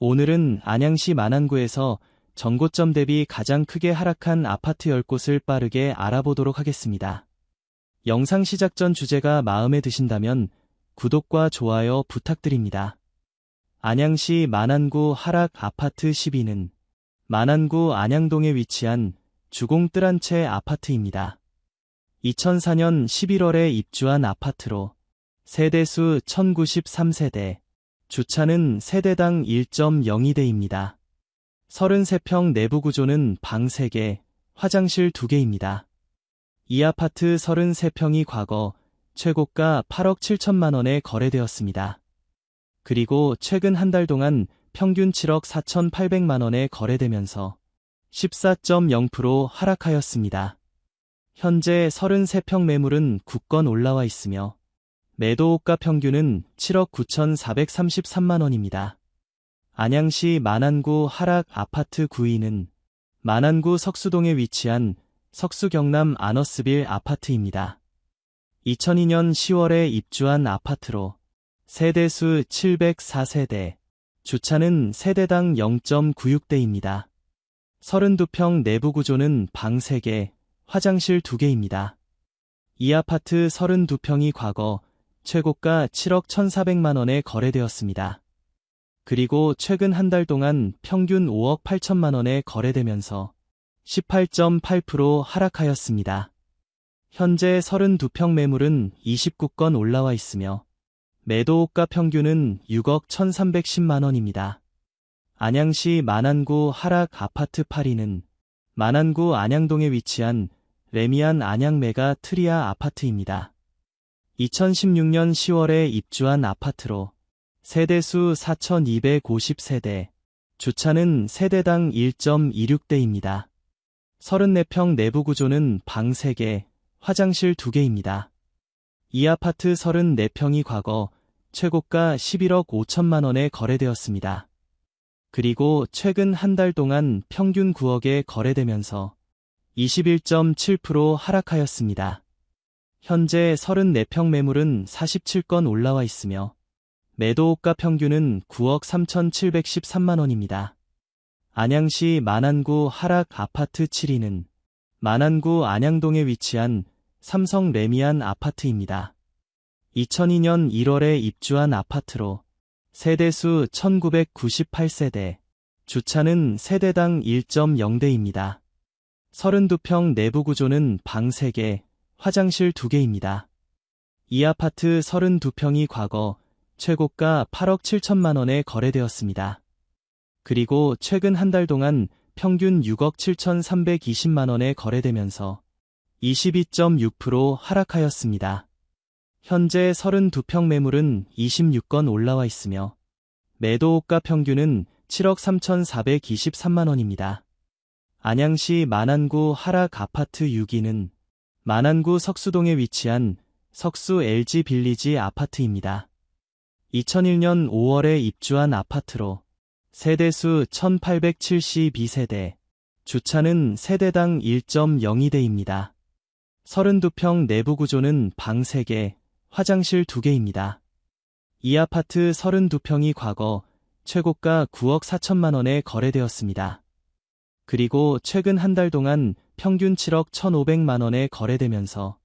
오늘은 안양시 만안구에서 전고점 대비 가장 크게 하락한 아파트 10곳을 빠르게 알아보도록 하겠습니다. 영상 시작 전 주제가 마음에 드신다면 구독과 좋아요 부탁드립니다. 안양시 만안구 하락 아파트 10위는 만안구 안양동에 위치한 주공 뜰한채 아파트입니다. 2004년 11월에 입주한 아파트로 세대수 1093세대, 주차는 세대당 1.02대입니다. 33평 내부 구조는 방 3개, 화장실 2개입니다. 이 아파트 33평이 과거 최고가 8억 7천만 원에 거래되었습니다. 그리고 최근 한 달 동안 평균 7억 4천8백만 원에 거래되면서 14.0% 하락하였습니다. 현재 33평 매물은 9건 올라와 있으며 매도가 평균은 7억 9천4백삼십삼만 원입니다. 안양시 만안구 하락 아파트 9위는 만안구 석수동에 위치한 석수경남 아너스빌 아파트입니다. 2002년 10월에 입주한 아파트로 세대수 704세대, 주차는 세대당 0.96대입니다. 32평 내부 구조는 방 3개, 화장실 2개입니다. 이 아파트 32평이 과거 최고가 7억 1,400만 원에 거래되었습니다. 그리고 최근 한 달 동안 평균 5억 8천만 원에 거래되면서 18.8% 하락하였습니다. 현재 32평 매물은 29건 올라와 있으며 매도가 평균은 6억 1,310만 원입니다. 안양시 만안구 하락 아파트 8위는 만안구 안양동에 위치한 레미안 안양 메가 트리아 아파트입니다. 2016년 10월에 입주한 아파트로 세대수 4,250세대, 주차는 세대당 1.26대입니다. 34평 내부 구조는 방 3개, 화장실 2개입니다. 이 아파트 34평이 과거 최고가 11억 5천만 원에 거래되었습니다. 그리고 최근 한 달 동안 평균 9억에 거래되면서 21.7% 하락하였습니다. 현재 34평 매물은 47건 올라와 있으며 매도가 평균은 9억 3,713만 원입니다. 안양시 만안구 하락 아파트 7위는 만안구 안양동에 위치한 삼성 레미안 아파트입니다. 2002년 1월에 입주한 아파트로 세대수 1998세대, 주차는 세대당 1.0대입니다. 32평 내부 구조는 방 3개, 화장실 2개입니다. 이 아파트 32평이 과거 최고가 8억 7천만 원에 거래되었습니다. 그리고 최근 한 달 동안 평균 6억 7천3백이십만 원에 거래되면서 22.6% 하락하였습니다. 현재 32평 매물은 26건 올라와 있으며 매도가 평균은 7억 3천4백이십삼만 원입니다. 안양시 만안구 하락 아파트 6위는 만안구 석수동에 위치한 석수 LG 빌리지 아파트입니다. 2001년 5월에 입주한 아파트로 세대수 1872세대, 주차는 세대당 1.02대입니다. 32평 내부 구조는 방 3개, 화장실 2개입니다. 이 아파트 32평이 과거 최고가 9억 4천만 원에 거래되었습니다. 그리고 최근 한 달 동안 평균 7억 1,500만 원에 거래되면서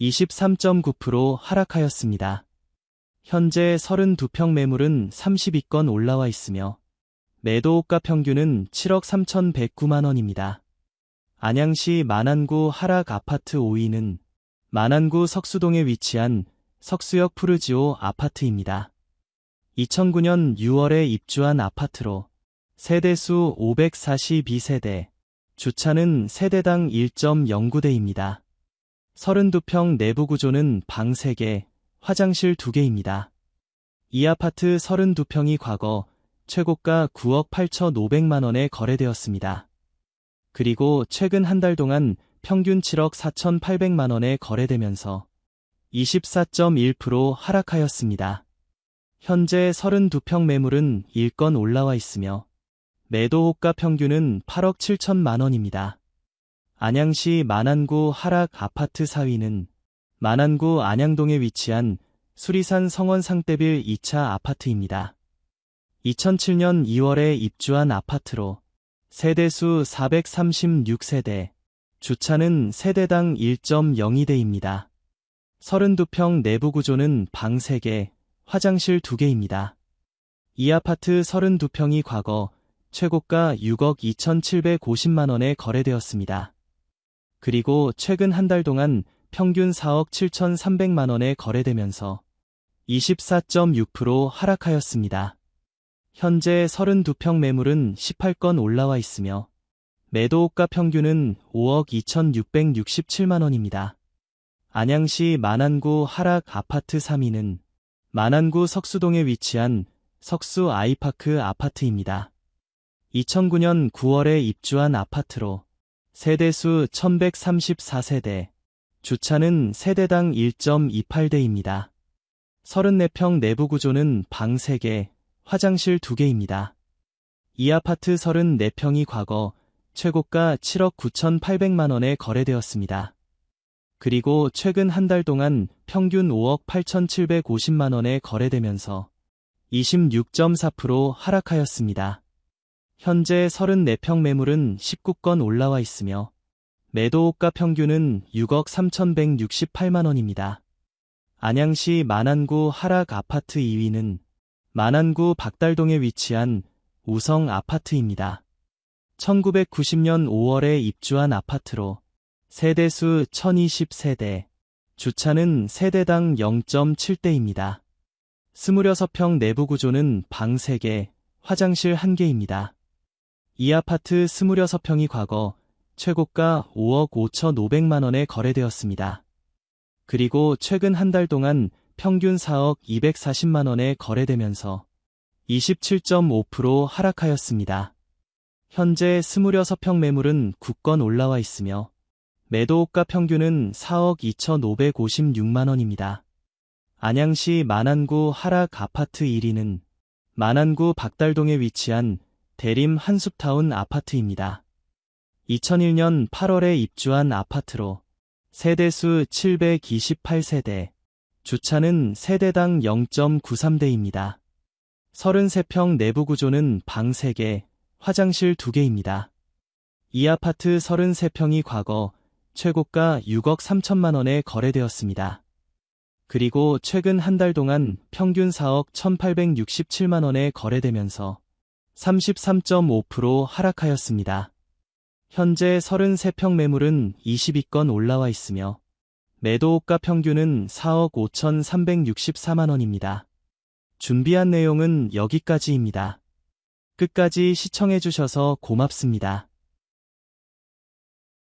23.9% 하락하였습니다. 현재 32평 매물은 32건 올라와 있으며 매도가 평균은 7억 3,109만 원입니다. 안양시 만안구 하락 아파트 5위는 만안구 석수동에 위치한 석수역 푸르지오 아파트입니다. 2009년 6월에 입주한 아파트로 세대수 542세대, 주차는 세대당 1.09대입니다. 32평 내부 구조는 방 3개, 화장실 2개입니다. 이 아파트 32평이 과거 최고가 9억 8천5백만 원에 거래되었습니다. 그리고 최근 한 달 동안 평균 7억 4천8백만 원에 거래되면서 24.1% 하락하였습니다. 현재 32평 매물은 1건 올라와 있으며 매도 호가 평균은 8억 7천만 원입니다. 안양시 만안구 하락 아파트 4위는 만안구 안양동에 위치한 수리산 성원 상대빌 2차 아파트입니다. 2007년 2월에 입주한 아파트로 세대수 436세대, 주차는 세대당 1.02대입니다. 32평 내부 구조는 방 3개, 화장실 2개입니다. 이 아파트 32평이 과거 최고가 6억 2,750만원에 거래되었습니다. 그리고 최근 한 달 동안 평균 4억 7,300만원에 거래되면서 24.6% 하락하였습니다. 현재 32평 매물은 18건 올라와 있으며 매도가 평균은 5억 2,667만원입니다. 안양시 만안구 하락 아파트 3위는 만안구 석수동에 위치한 석수 아이파크 아파트입니다. 2009년 9월에 입주한 아파트로 세대수 1134세대, 주차는 세대당 1.28대입니다. 34평 내부 구조는 방 3개, 화장실 2개입니다. 이 아파트 34평이 과거 최고가 7억 9,800만 원에 거래되었습니다. 그리고 최근 한 달 동안 평균 5억 8,750만 원에 거래되면서 26.4% 하락하였습니다. 현재 34평 매물은 19건 올라와 있으며 매도가 평균은 6억 3,168만원입니다. 안양시 만안구 하락 아파트 2위는 만안구 박달동에 위치한 우성 아파트입니다. 1990년 5월에 입주한 아파트로 세대수 1020세대, 주차는 세대당 0.7대입니다. 26평 내부 구조는 방 3개, 화장실 1개입니다. 이 아파트 26평이 과거 최고가 5억 5천5백만원에 거래되었습니다. 그리고 최근 한 달 동안 평균 4억 240만 원에 거래되면서 27.5% 하락하였습니다. 현재 26평 매물은 9건 올라와 있으며 매도가 평균은 4억 2,556만 원입니다. 안양시 만안구 하락 아파트 1위는 만안구 박달동에 위치한 대림 한숲타운 아파트입니다. 2001년 8월에 입주한 아파트로 세대수 728세대, 주차는 세대당 0.93대입니다. 33평 내부 구조는 방 3개, 화장실 2개입니다. 이 아파트 33평이 과거 최고가 6억 3천만 원에 거래되었습니다. 그리고 최근 한 달 동안 평균 4억 1867만 원에 거래되면서 33.5% 하락하였습니다. 현재 33평 매물은 22건 올라와 있으며 매도가 평균은 4억 5,364만원입니다. 준비한 내용은 여기까지입니다. 끝까지 시청해주셔서 고맙습니다.